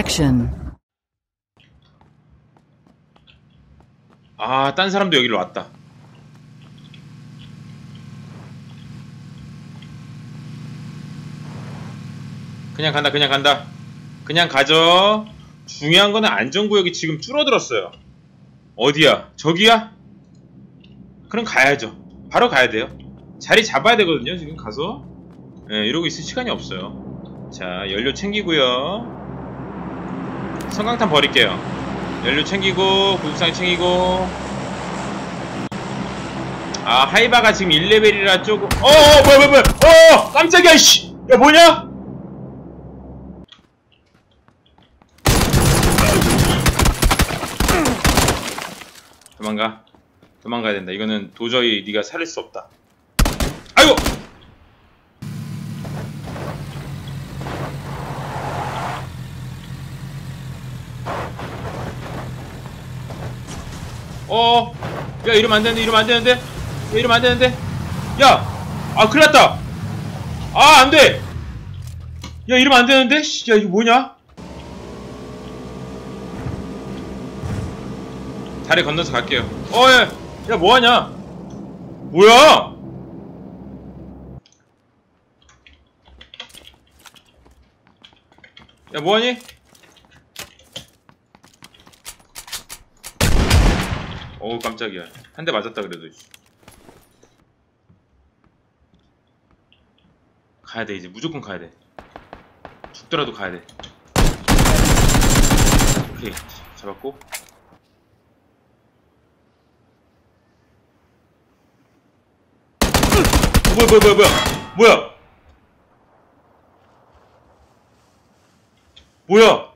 Action. 아, 딴 사람도 여기로 왔다. 그냥 간다, 그냥 간다. 그냥 가죠. 중요한 거는 안전구역이 지금 줄어들었어요. 어디야? 저기야? 그럼 가야죠. 바로 가야 돼요. 자리 잡아야 되거든요, 지금 가서. 예, 이러고 있을 시간이 없어요. 자, 연료 챙기고요. 성강탄 버릴게요. 연료 챙기고 구급상 챙기고. 아 하이바가 지금 1레벨이라 조금 어어 뭐야 뭐야 뭐야. 어 깜짝이야 씨 야 뭐냐? 도망가. 도망가야 된다. 이거는 도저히 네가 살릴 수 없다 아이고 어, 야 이러면 안 되는데, 이러면 안 되는데, 야, 이러면 안 되는데, 야, 아 큰일 났다. 아, 안 돼. 야 이러면 안 되는데, 씨, 야 이거 뭐냐? 다리 건너서 갈게요. 어, 야, 야 뭐하냐? 뭐야? 야 뭐하니? 어우 깜짝이야. 한 대 맞았다 그래도 씨. 가야돼 이제. 무조건 가야돼. 죽더라도 가야돼. 오케이. 잡았고. 뭐야 뭐야 뭐야 뭐야? 뭐야? 뭐야